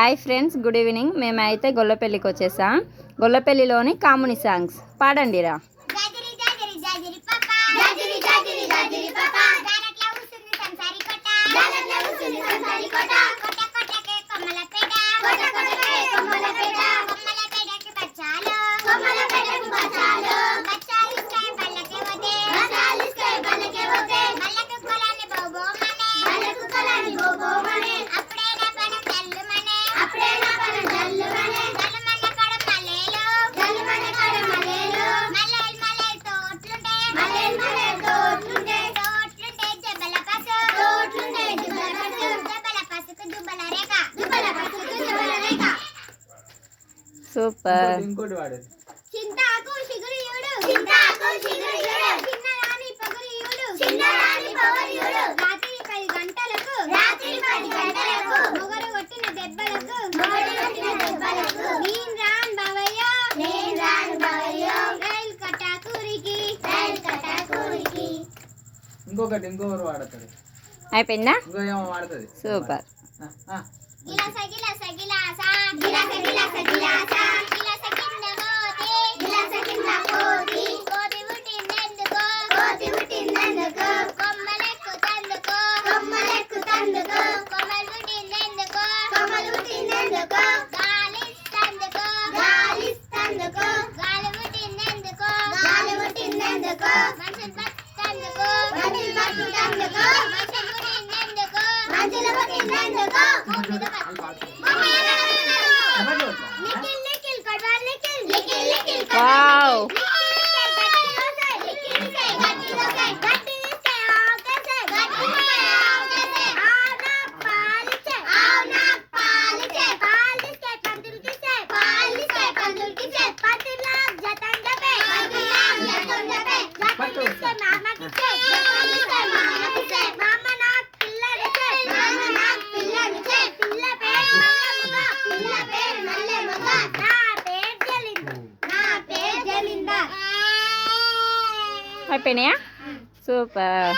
Hi friends good evening మేమైతే గొల్లపల్లికి వచ్చేసాం. గొల్లపల్లిలోని కాముని సాంగ్స్ పాడండిరా. సూపర్. ఇంకోటి వాడేది. చింతాకు చిగురియుడు చింతాకు చిగురియుడు చిన్నరాని పగురియుడు చిన్నరాని పగురియుడు రాత్రి 10 గంటలకు. రాత్రి 10 గంటలకు. మొగరు కొట్టిన దెబ్బలకు. మొగరు కొట్టిన దెబ్బలకు. నేను రాన్ బావయ్య. నేను రాన్ బావయ్య. రైల్ కటాకూరికి రైల్ కటాకూరికి ఇంకొకటి ఇంకొకరు వాడతాడు. అయిపోయిందా? ఇంకో ఏమో వాడతది. సూపర్. Wow. అయిపోయినాయా సూపర్